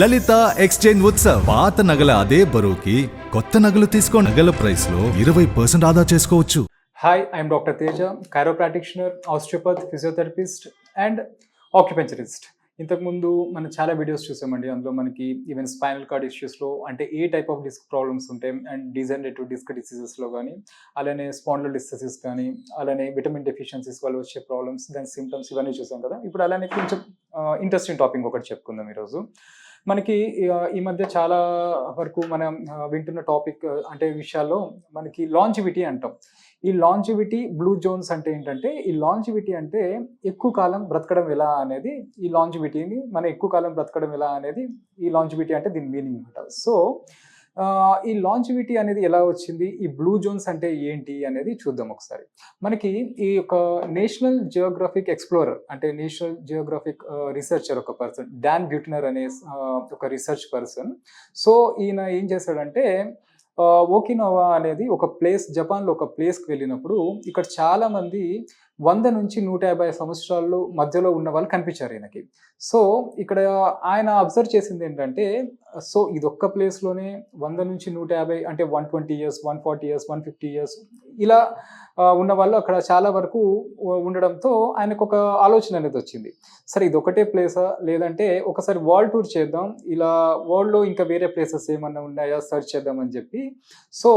లలిత exchange Utsav. పాత నగల అదే బరువుకి కొత్త నగలు తీసుకో నగల ప్రైస్లో ఇరవై పర్సెంట్ ఆదా చేసుకోవచ్చు. Hi I'm doctor Teja chiropractitioner osteopath physiotherapist and acupuncturist ఇంతకుముందు మనం చాలా వీడియోస్ చూసామండి. అందులో మనకి ఈవెన్ స్పైనల్ కార్డ్ ఇష్యూస్లో అంటే a type of disc problems ఉంటాయి అండ్ డిజనరేటివ్ డిస్క్ డిసీజెస్లో కానీ అలానే స్పాండల్ డిసీజెస్ కానీ అలానే విటమిన్ డెఫిషియన్సీస్ వల్ల వచ్చే ప్రాబ్లమ్స్ దాని సిమ్టమ్స్ ఇవన్నీ చూసాం కదా. ఇప్పుడు అలానే కొంచెం ఇంట్రెస్టింగ్ టాపిక్ ఒకటి చెప్పుకుందాం ఈరోజు. మనకి ఈ మధ్య చాలా వరకు మనం వింటున్న టాపిక్ అంటే విషయాల్లో మనకి లాంచివిటీ అంటాం. ఈ లాంచివిటీ బ్లూ జోన్స్ అంటే ఏంటంటే ఈ లాంచివిటీ అంటే ఎక్కువ కాలం బ్రతకడం ఎలా అనేది ఈ లాంచివిటీని మనం ఎక్కువ కాలం బ్రతకడం ఎలా అనేది ఈ లాంచివిటీ అంటే దీని మీనింగ్ అనమాట సో ఈ లాంచివిటీ అనేది ఎలా వచ్చింది? ఈ బ్లూ జోన్స్ అంటే ఏంటి అనేది చూద్దాం ఒకసారి. మనకి ఈ యొక్క నేషనల్ జియోగ్రఫిక్ ఎక్స్ప్లోరర్ అంటే నేషనల్ జియోగ్రఫిక్ రీసెర్చర్ ఒక పర్సన్ డాన్ బ్యూటినర్ అనే ఒక రీసెర్చ్ పర్సన్ సో ఈయన ఏం చేశాడంటే ఓకినోవా అనేది ఒక ప్లేస్ జపాన్లో ఒక ప్లేస్కి వెళ్ళినప్పుడు ఇక్కడ చాలామంది వంద నుంచి నూట యాభై సంవత్సరాలు మధ్యలో ఉన్న వాళ్ళు కనిపించారు ఈయనకి. సో ఇక్కడ ఆయన అబ్జర్వ్ చేసింది ఏంటంటే సో ఇది ఒక్క ప్లేస్లోనే వంద నుంచి నూట యాభై అంటే one twenty years one forty years one fifty years ఇలా ఉన్న వాళ్ళు అక్కడ చాలా వరకు ఉండడంతో ఆయనకు ఒక ఆలోచన అనేది వచ్చింది. సరే ఇది ఒకటే ప్లేసా? లేదంటే ఒకసారి వరల్డ్ టూర్ చేద్దాం ఇలా వరల్డ్లో ఇంకా వేరే ప్లేసెస్ ఏమన్నా ఉన్నాయా? సెర్చ్ చేద్దామని చెప్పి. సో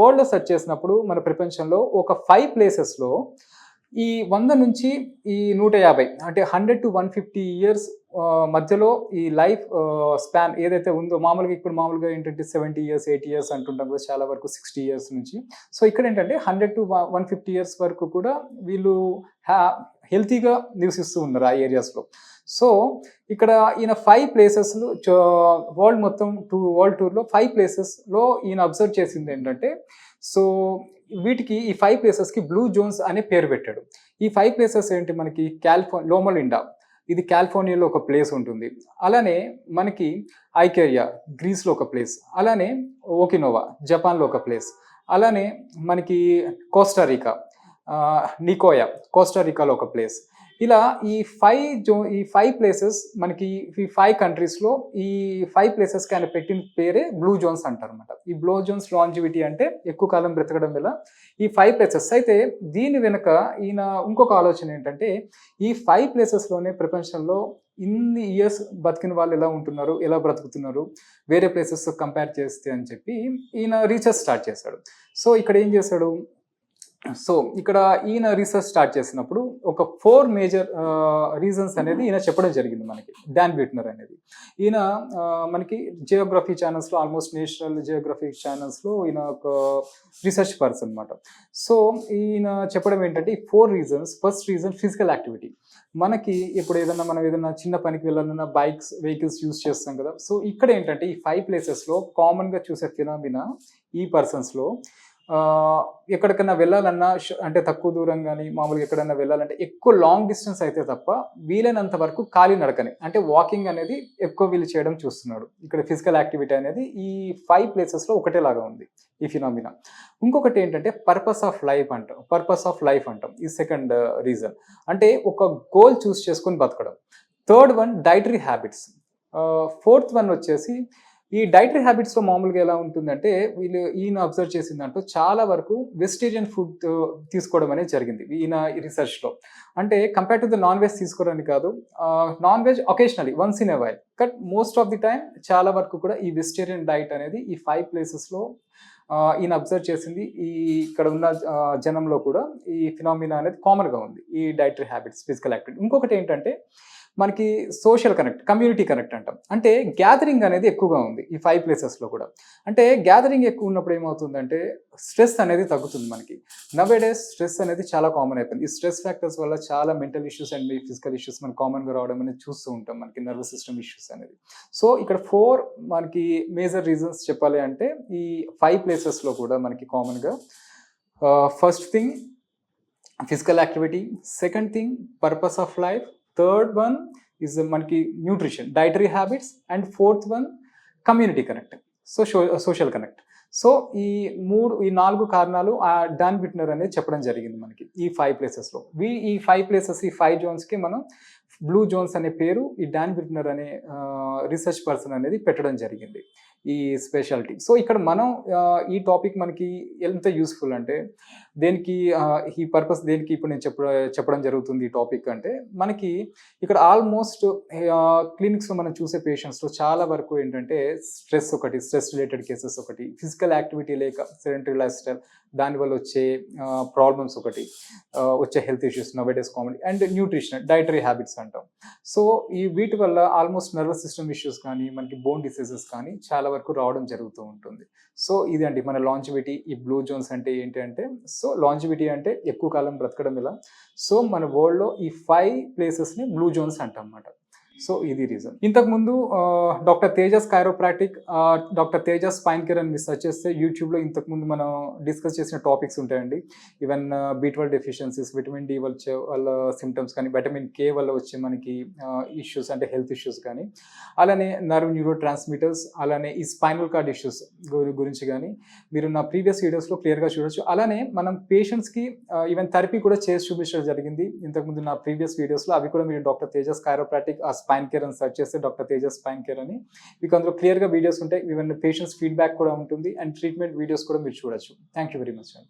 వరల్డ్లో సెర్చ్ చేసినప్పుడు మన ప్రపంచంలో ఒక ఫైవ్ ప్లేసెస్లో ఈ వంద నుంచి ఈ నూట యాభై అంటే hundred to one fifty years మధ్యలో ఈ లైఫ్ స్పాన్ ఏదైతే ఉందో మామూలుగా ఇప్పుడు మామూలుగా ఏంటంటే సెవెంటీ ఇయర్స్ ఎయిటీ ఇయర్స్ అంటుంటాం కదా చాలా వరకు సిక్స్టీ ఇయర్స్ నుంచి. సో ఇక్కడ ఏంటంటే hundred to one fifty years వరకు కూడా వీళ్ళు హ్యా హెల్తీగా నివసిస్తూ ఉన్నారు ఆ ఏరియాస్లో సో ఇక్కడ ఈయన ఫైవ్ ప్లేసెస్లో వరల్డ్ మొత్తం టూ వరల్డ్ టూర్లో ఫైవ్ ప్లేసెస్లో ఈయన అబ్జర్వ్ చేసింది ఏంటంటే సో వీటికి ఈ ఫైవ్ ప్లేసెస్కి బ్లూ జోన్స్ అనే పేరు పెట్టాడు. ఈ ఫైవ్ ప్లేసెస్ ఏంటి మనకి? క్యాలిఫోర్ లోమలిండా ఇది కాలిఫోర్నియాలో ఒక ప్లేస్ ఉంటుంది. అలానే మనకి ఐకేరియా గ్రీస్లో ఒక ప్లేస్ అలానే ఓకినోవా జపాన్లో ఒక ప్లేస్ అలానే మనకి కోస్టారికా నికోయా కోస్టారికాలో ఒక ప్లేస్ ఇలా ఈ ఫైవ్ జో ఈ ఫైవ్ ప్లేసెస్ మనకి ఈ ఫైవ్ కంట్రీస్లో ఈ ఫైవ్ ప్లేసెస్కి ఆయన పెట్టిన పేరే బ్లూ జోన్స్ అంటారు అనమాట ఈ బ్లూ జోన్స్ లాంజివిటీ అంటే ఎక్కువ కాలం బ్రతకడం వల్ల ఈ ఫైవ్ ప్లేసెస్ అయితే దీని వెనుక ఈయన ఇంకొక ఆలోచన ఏంటంటే ఈ ఫైవ్ ప్లేసెస్లోనే ప్రపంచంలో ఇన్ని ఇయర్స్ బతికిన వాళ్ళు ఎలా ఉంటున్నారు? ఎలా బ్రతుకుతున్నారు? వేరే ప్లేసెస్ కంపేర్ చేస్తే అని చెప్పి ఈయన రీసెర్చ్ స్టార్ట్ చేశాడు. సో ఇక్కడ ఏం చేశాడు? సో ఇక్కడ ఈయన రీసెర్చ్ స్టార్ట్ చేసినప్పుడు ఒక ఫోర్ మేజర్ రీజన్స్ అనేది ఈయన చెప్పడం జరిగింది మనకి డాన్ బ్యూట్నర్ అనేది. ఈయన మనకి జియోగ్రఫీ ఛానల్స్లో ఆల్మోస్ట్ నేషనల్ జియోగ్రఫీ ఛానల్స్లో ఈయన ఒక రీసెర్చ్ పర్సన్ అనమాట సో ఈయన చెప్పడం ఏంటంటే ఈ four reasons first reason physical activity మనకి ఇప్పుడు ఏదైనా మనం ఏదైనా చిన్న పనికి వెళ్ళాలన్నా బైక్స్ వెహికల్స్ యూస్ చేస్తాం కదా. సో ఇక్కడ ఏంటంటే ఈ ఫైవ్ ప్లేసెస్లో కామన్గా చూసే ఫినామినా ఈ పర్సన్స్లో ఎక్కడికైనా వెళ్ళాలన్నా అంటే తక్కువ దూరం కానీ మామూలుగా ఎక్కడైనా వెళ్ళాలంటే ఎక్కువ లాంగ్ డిస్టెన్స్ అయితే తప్ప వీలైనంత వరకు ఖాళీ నడకని. అంటే వాకింగ్ అనేది ఎక్కువ వీలు చేయడం చూస్తున్నాడు. ఇక్కడ ఫిజికల్ యాక్టివిటీ అనేది ఈ ఫైవ్ ప్లేసెస్లో ఒకటేలాగా ఉంది ఈ ఫినామినా ఇంకొకటి ఏంటంటే పర్పస్ ఆఫ్ లైఫ్ అంటాం. పర్పస్ ఆఫ్ లైఫ్ అంటాం. ఈ సెకండ్ రీజన్ uh, అంటే ఒక గోల్ చూస్ చేసుకొని బతకడం. Third one dietary habits fourth one వచ్చేసి ఈ డైటరీ హ్యాబిట్స్లో మామూలుగా ఎలా ఉంటుందంటే వీళ్ళు ఈయన అబ్జర్వ్ చేసిందంటూ చాలా వరకు వెజిటేరియన్ ఫుడ్ తీసుకోవడం అనేది జరిగింది ఈయన రీసెర్చ్లో అంటే compare to the non veg తీసుకోవడానికి కాదు non veg occasionally once in a while but most of the time చాలా వరకు కూడా ఈ వెజిటేరియన్ డైట్ అనేది ఈ ఫైవ్ ప్లేసెస్లో ఈయన అబ్జర్వ్ చేసింది. ఈ ఇక్కడ ఉన్న జనంలో కూడా ఈ ఫినామినా అనేది కామన్గా ఉంది ఈ డైటరీ హ్యాబిట్స్ ఫిజికల్ యాక్టివిటీ ఇంకొకటి ఏంటంటే మనకి సోషల్ కనెక్ట్ కమ్యూనిటీ కనెక్ట్ అంటాం. అంటే గ్యాదరింగ్ అనేది ఎక్కువగా ఉంది ఈ ఫైవ్ ప్లేసెస్లో కూడా. అంటే గ్యాదరింగ్ ఎక్కువ ఉన్నప్పుడు ఏమవుతుందంటే స్ట్రెస్ అనేది తగ్గుతుంది మనకి. నవే డేస్ స్ట్రెస్ అనేది చాలా కామన్ అయిపోయింది. ఈ స్ట్రెస్ ఫ్యాక్టర్స్ వల్ల చాలా mental issues and physical issues మనకి కామన్గా రావడం అనేది చూస్తూ ఉంటాం మనకి నర్వస్ సిస్టమ్ ఇష్యూస్ అనేది. సో ఇక్కడ ఫోర్ మనకి మేజర్ రీజన్స్ చెప్పాలి అంటే ఈ ఫైవ్ ప్లేసెస్లో కూడా మనకి కామన్గా first thing physical activity second thing purpose of life third one is మనకి nutrition dietary habits and fourth one community connect so social connect so ఈ మూడు ఈ నాలుగు కారణాలు ఆ డాన్ బిట్నర్ అనేది చెప్పడం జరిగింది మనకి ఈ ఫైవ్ ప్లేసెస్లో వి ఈ ఫైవ్ ప్లేసెస్ ఈ ఫైవ్ జోన్స్కి మనం బ్లూ జోన్స్ అనే పేరు ఈ డాన్ బిట్నర్ అనే రీసెర్చ్ పర్సన్ అనేది పెట్టడం జరిగింది ఈ స్పెషాలిటీ సో ఇక్కడ మనం ఈ టాపిక్ మనకి ఎంత యూస్ఫుల్ అంటే దేనికి ఈ పర్పస్ దేనికి ఇప్పుడు నేను చెప్ప చెప్పడం జరుగుతుంది ఈ టాపిక్ అంటే మనకి ఇక్కడ ఆల్మోస్ట్ క్లినిక్స్లో మనం చూసే పేషెంట్స్లో చాలా వరకు ఏంటంటే స్ట్రెస్ ఒకటి స్ట్రెస్ రిలేటెడ్ కేసెస్ ఒకటి ఫిజికల్ యాక్టివిటీ లేక సెడెంటరీ లైఫ్ స్టైల్ దానివల్ల వచ్చే ప్రాబ్లమ్స్ ఒకటి వచ్చే హెల్త్ ఇష్యూస్ నవేడేస్ కామెడీ అండ్ న్యూట్రిషన్ డైటరీ హ్యాబిట్స్ అంటాం. సో ఈ వీటి వల్ల ఆల్మోస్ట్ నర్వస్ సిస్టమ్ ఇష్యూస్ కానీ మనకి బోన్ డిసీజెస్ కానీ చాలా వరకు రావడం జరుగుతూ ఉంటుంది. సో ఇది అండి మన లాంజివిటీ ఈ బ్లూ జోన్స్ అంటే ఏంటి అంటే సో లాంజివిటీ అంటే ఎక్కువ కాలం బ్రతకడం ఇలా సో మన వరల్డ్లో ఈ ఫైవ్ ప్లేసెస్ని బ్లూ జోన్స్ అంటాం అన్నమాట. సో ఇది రీజన్ ఇంతకుముందు doctor Tejas chiropractic doctor Tejas spine care అని మీరు సెర్చ్ చేస్తే యూట్యూబ్లో ఇంతకుముందు మనం డిస్కస్ చేసిన టాపిక్స్ ఉంటాయండి. Even B twelve deficiencies vitamin D వచ్చే వాళ్ళ సిమ్టమ్స్ కానీ విటమిన్ కే వల్ల వచ్చే మనకి ఇష్యూస్ అంటే హెల్త్ ఇష్యూస్ కానీ అలానే నర్వ్ న్యూరో ట్రాన్స్మిటర్స్ అలానే ఈ స్పైనల్ కార్డ్ ఇష్యూస్ గురించి కానీ మీరు నా ప్రీవియస్ వీడియోస్లో క్లియర్గా చూడొచ్చు. అలానే మనం పేషెంట్స్కి ఈవెన్ థెరపీ కూడా చేసి చూపించడం జరిగింది. ఇంతకుముందు నా ప్రీవియస్ వీడియోస్లో అవి కూడా మీరు డాక్టర్ తేజస్ కైరోప్రాటిక్ ఆ స్పైన్ కేర్ అని సెర్చ్ చేస్తే డాక్టర్ తేజస్ స్పైన్ కేర్ అని. మీకు అందులో క్లియర్గా వీడియోస్ ఉంటాయి. ఈవెన్ పేషెంట్స్ ఫీడ్బ్యాక్ కూడా ఉంటుంది. అండ్ ట్రీట్మెంట్ వీడియోస్ కూడా మీరు చూడొచ్చు. థ్యాంక్ యూ వెరీ మచ్ అండి.